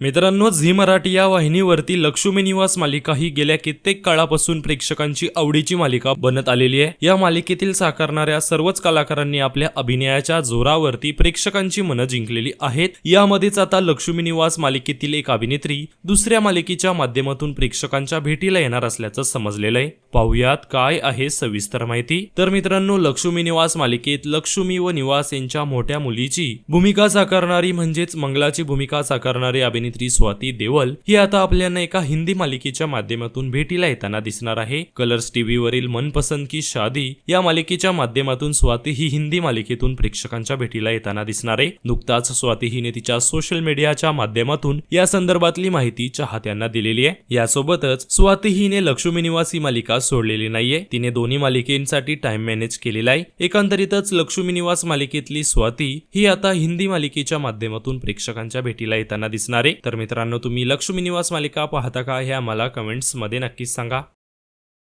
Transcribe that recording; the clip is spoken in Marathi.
मित्रांनो झी मराठी या वाहिनीवरती लक्ष्मी निवास मालिका ही गेल्या कित्येक काळापासून प्रेक्षकांची आवडीची मालिका बनत आलेली आहे. या मालिकेतील साकारणाऱ्या सर्वच कलाकारांनी आपल्या अभिनयाच्या जोरावरती प्रेक्षकांची मनं जिंकलेली आहेत. यामध्येच आता लक्ष्मी निवास मालिकेतील एक अभिनेत्री दुसऱ्या मालिकेच्या माध्यमातून प्रेक्षकांच्या भेटीला येणार असल्याचं समजलेलं आहे. पाहुयात काय आहे सविस्तर माहिती. तर मित्रांनो लक्ष्मी निवास मालिकेत लक्ष्मी व निवास यांच्या मोठ्या मुलीची भूमिका साकारणारी म्हणजेच मंगलाची भूमिका साकारणारी अभिनेत्री स्वाती देवल ही आता आपल्याला एका हिंदी मालिकेच्या माध्यमातून भेटीला येताना दिसणार आहे. कलर्स टीव्ही वरील मनपसंत की शादी या मालिकेच्या माध्यमातून स्वाती ही हिंदी मालिकेतून प्रेक्षकांच्या भेटीला येताना दिसणार आहे. नुकताच स्वाती हिने तिच्या सोशल मीडियाच्या माध्यमातून या संदर्भातली माहिती चाहत्यांना दिलेली आहे. यासोबतच स्वाती हिने लक्ष्मी निवास ही मालिका सोडलेली नाहीये. तिने दोन्ही मालिकेंसाठी टाइम मॅनेज केलेला आहे. एकंदरीतच लक्ष्मी निवास मालिकेतली स्वाती ही आता हिंदी मालिकेच्या माध्यमातून प्रेक्षकांच्या भेटीला येताना दिसणार आहे. तर मित्रांनो तुम्ही लक्ष्मी निवास मालिका पाहता का हे आम्हाला कमेंट्समध्ये नक्कीच सांगा.